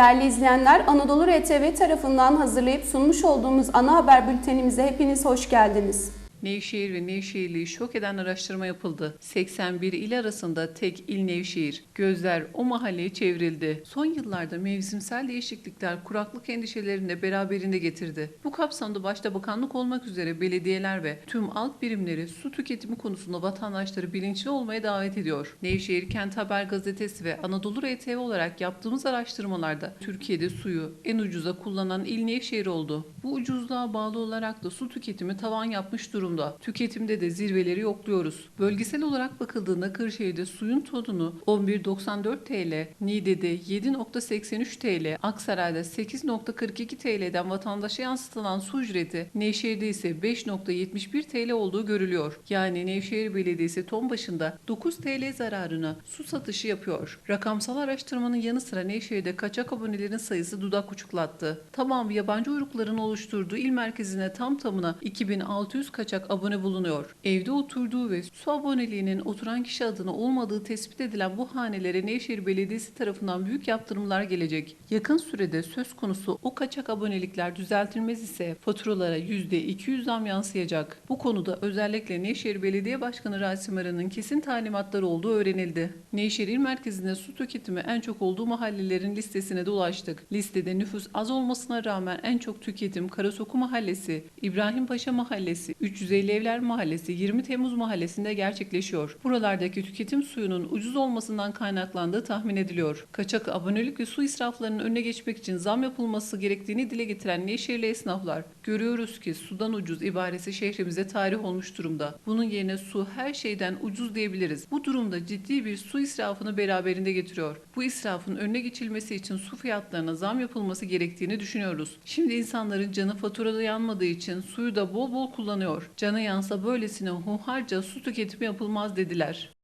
Değerli izleyenler, Anadolu RTV tarafından hazırlayıp sunmuş olduğumuz ana haber bültenimize hepiniz hoş geldiniz. Nevşehir ve Nevşehirli'yi şok eden araştırma yapıldı. 81 il arasında tek il Nevşehir. Gözler o mahalleye çevrildi. Son yıllarda mevsimsel değişiklikler kuraklık endişelerini de beraberinde getirdi. Bu kapsamda başta bakanlık olmak üzere belediyeler ve tüm alt birimleri su tüketimi konusunda vatandaşları bilinçli olmaya davet ediyor. Nevşehir Kent Haber Gazetesi ve Anadolu RTV olarak yaptığımız araştırmalarda Türkiye'de suyu en ucuza kullanan il Nevşehir oldu. Bu ucuzluğa bağlı olarak da su tüketimi tavan yapmış durumda. Tüketimde de zirveleri yokluyoruz. Bölgesel olarak bakıldığında Kırşehir'de suyun tonunu 11.94 TL, Niğde'de 7.83 TL, Aksaray'da 8.42 TL'den vatandaşa yansıtılan su ücreti Nevşehir'de ise 5.71 TL olduğu görülüyor. Yani Nevşehir Belediyesi ton başında 9 TL zararına su satışı yapıyor. Rakamsal araştırmanın yanı sıra Nevşehir'de kaçak abonelerin sayısı dudak uçuklattı. Tamam yabancı uyrukların oluşturduğu il merkezine tam tamına 2600 kaçak abone bulunuyor. Evde oturduğu ve su aboneliğinin oturan kişi adına olmadığı tespit edilen bu hanelere Nevşehir Belediyesi tarafından büyük yaptırımlar gelecek. Yakın sürede söz konusu o kaçak abonelikler düzeltilmez ise faturalara %200 zam yansıyacak. Bu konuda özellikle Nevşehir Belediye Başkanı Rasim Aran'ın kesin talimatları olduğu öğrenildi. Nevşehir il merkezinde su tüketimi en çok olduğu mahallelerin listesine de ulaştık. Listede nüfus az olmasına rağmen en çok tüketim Karasoku Mahallesi, İbrahim Paşa Mahallesi, 350 Evler Mahallesi, 20 Temmuz Mahallesi'nde gerçekleşiyor. Buralardaki tüketim suyunun ucuz olmasından kaynaklandığı tahmin ediliyor. Kaçak abonelik ve su israflarının önüne geçmek için zam yapılması gerektiğini dile getiren Nevşehirli esnaflar, görüyoruz ki sudan ucuz ibaresi şehrimize tarih olmuş durumda. Bunun yerine su her şeyden ucuz diyebiliriz. Bu durumda ciddi bir su israfını beraberinde getiriyor. Bu israfın önüne geçilmesi için su fiyatlarına zam yapılması gerektiğini düşünüyoruz. Şimdi insanların canı faturada yanmadığı için suyu da bol bol kullanıyor. Cana yansa böylesine hunharca su tüketimi yapılmaz dediler.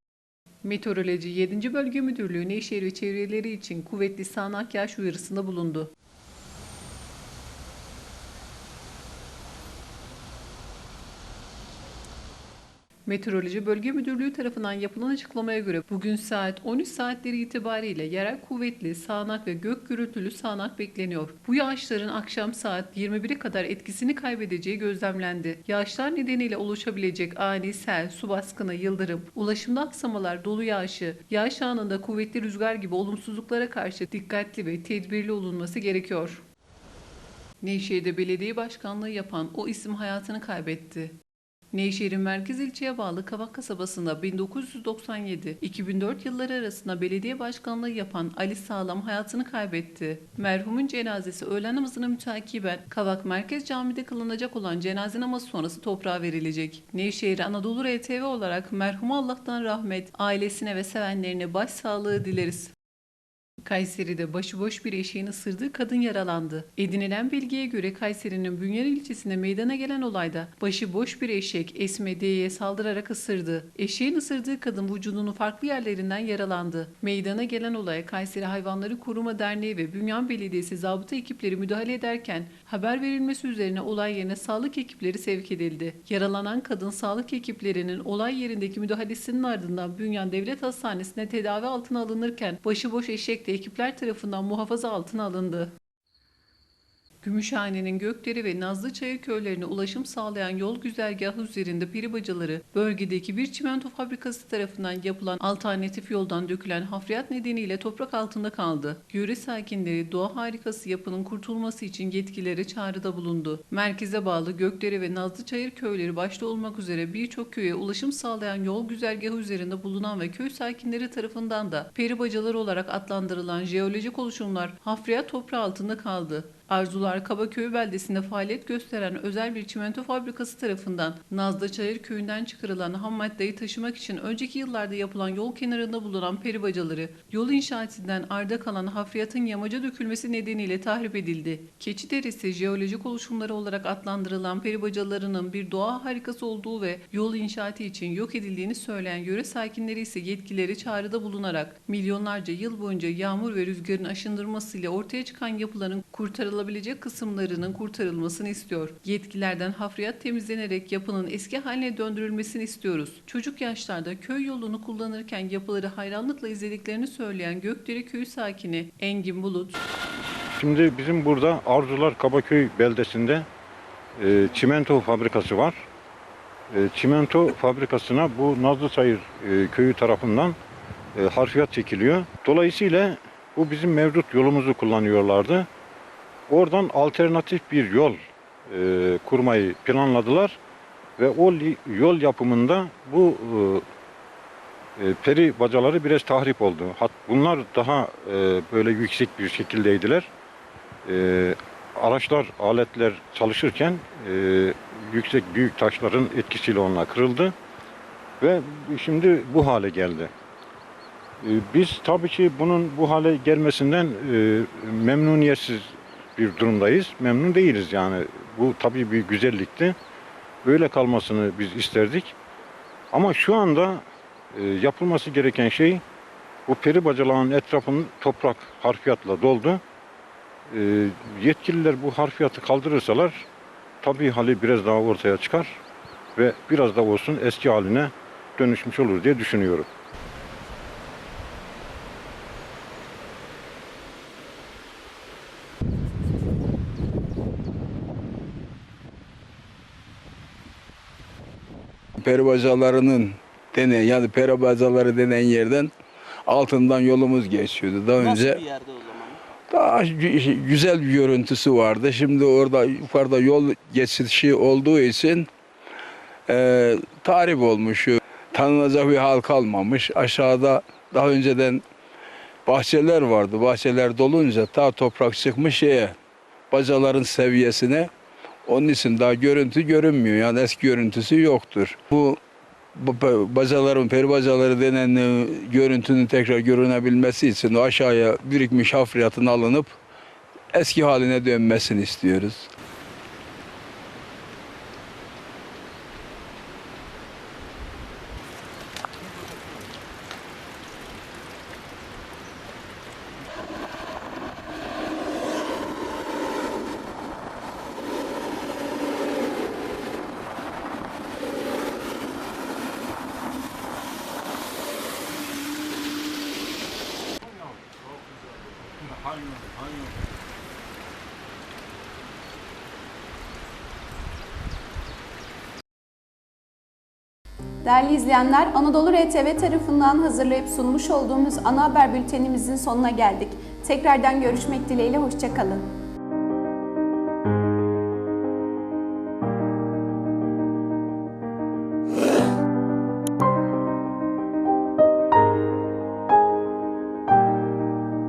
Meteoroloji 7. Bölge Müdürlüğü Nevşehir ve çevreleri için kuvvetli sağanak yağış uyarısında bulundu. Meteoroloji Bölge Müdürlüğü tarafından yapılan açıklamaya göre bugün saat 13 saatleri itibariyle yerel kuvvetli sağanak ve gök gürültülü sağanak bekleniyor. Bu yağışların akşam saat 21'e kadar etkisini kaybedeceği gözlemlendi. Yağışlar nedeniyle oluşabilecek ani sel, su baskını, yıldırım, ulaşımda aksamalar, dolu yağışı, yağış anında kuvvetli rüzgar gibi olumsuzluklara karşı dikkatli ve tedbirli olunması gerekiyor. Nevşehir'de belediye başkanlığı yapan o isim hayatını kaybetti. Nevşehir'in merkez ilçeye bağlı Kavak kasabasında 1997-2004 yılları arasında belediye başkanlığı yapan Ali Sağlam hayatını kaybetti. Merhumun cenazesi öğlen namazına mütakiben Kavak Merkez Camii'de kılınacak olan cenaze namazı sonrası toprağa verilecek. Nevşehir Anadolu RTV olarak merhuma Allah'tan rahmet, ailesine ve sevenlerine başsağlığı dileriz. Kayseri'de başıboş bir eşeğin ısırdığı kadın yaralandı. Edinilen bilgiye göre Kayseri'nin Bünyer ilçesinde meydana gelen olayda başıboş bir eşek Esme D'ye saldırarak ısırdı. Eşeğin ısırdığı kadın vücudunun farklı yerlerinden yaralandı. Meydana gelen olaya Kayseri Hayvanları Koruma Derneği ve Bünyan Belediyesi zabıta ekipleri müdahale ederken haber verilmesi üzerine olay yerine sağlık ekipleri sevk edildi. Yaralanan kadın sağlık ekiplerinin olay yerindeki müdahalesinin ardından Bünyan Devlet Hastanesi'ne tedavi altına alınırken başıboş eşek ekipler tarafından muhafaza altına alındı. Gümüşhane'nin Gökdere ve Nazlıçayır köylerine ulaşım sağlayan yol güzergahı üzerinde peribacaları bölgedeki bir çimento fabrikası tarafından yapılan alternatif yoldan dökülen hafriyat nedeniyle toprak altında kaldı. Yöre sakinleri doğa harikası yapının kurtulması için yetkililere çağrıda bulundu. Merkeze bağlı Gökdere ve Nazlıçayır köyleri başta olmak üzere birçok köye ulaşım sağlayan yol güzergahı üzerinde bulunan ve köy sakinleri tarafından da peribacaları olarak adlandırılan jeolojik oluşumlar hafriyat toprağı altında kaldı. Arzular Kabaköy beldesinde faaliyet gösteren özel bir çimento fabrikası tarafından Nazlıçayır köyünden çıkarılan ham maddeyi taşımak için önceki yıllarda yapılan yol kenarında bulunan peribacaları yol inşaatından arda kalan hafriyatın yamaca dökülmesi nedeniyle tahrip edildi. Keçi derisi jeolojik oluşumları olarak adlandırılan peribacalarının bir doğa harikası olduğu ve yol inşaatı için yok edildiğini söyleyen yöre sakinleri ise yetkileri çağrıda bulunarak milyonlarca yıl boyunca yağmur ve rüzgarın aşındırmasıyla ortaya çıkan yapıların kurtarılmasını kurtarılabilecek kısımlarının kurtarılmasını istiyor. Yetkilerden hafriyat temizlenerek yapının eski haline döndürülmesini istiyoruz. Çocuk yaşlarda köy yolunu kullanırken yapıları hayranlıkla izlediklerini söyleyen Gökdere köyü sakini Engin Bulut Şimdi bizim burada Arzular Kabaköy beldesinde e, çimento fabrikası var. E, çimento fabrikasına bu Nazlıçayır e, köyü tarafından e, harfiyat çekiliyor. Dolayısıyla bu bizim mevcut yolumuzu kullanıyorlardı. Oradan alternatif bir yol e, kurmayı planladılar ve o yol yapımında bu e, e, peri bacaları biraz tahrip oldu. Hat, bunlar daha e, böyle yüksek bir şekildeydiler. E, araçlar, aletler çalışırken e, yüksek büyük taşların etkisiyle onlar kırıldı ve şimdi bu hale geldi. E, Biz tabii ki bunun bu hale gelmesinden e, memnuniyetsiz bir durumdayız. Memnun değiliz yani. Bu tabii bir güzellikti. Böyle kalmasını biz isterdik. Ama şu anda e, yapılması gereken şey bu peri bacalağın etrafını toprak harfiyatla doldu. E, yetkililer bu harfiyatı kaldırırsalar tabii hali biraz daha ortaya çıkar ve biraz da olsun eski haline dönüşmüş olur diye düşünüyorum. Peri bacalarının denen yani peri bacaları denen yerden altından yolumuz geçiyordu. Daha Nasıl önce bir yerde o zaman? daha gü- güzel bir görüntüsü vardı. Şimdi orada yukarıda yol geçişi olduğu için e, tahrip olmuş. Tanınacak bir hal kalmamış. Aşağıda daha önceden bahçeler vardı. Bahçeler dolunca ta toprak çıkmış şeye bacaların seviyesine. Onun için daha görüntü görünmüyor. Yani eski görüntüsü yoktur. Bu bu ba- bacaların, peri bacaları denen e, görüntünün tekrar görünebilmesi için o aşağıya birikmiş hafriyatın alınıp eski haline dönmesini istiyoruz. Değerli izleyenler, Anadolu RTV tarafından hazırlayıp sunmuş olduğumuz ana haber bültenimizin sonuna geldik. Tekrardan görüşmek dileğiyle, hoşçakalın.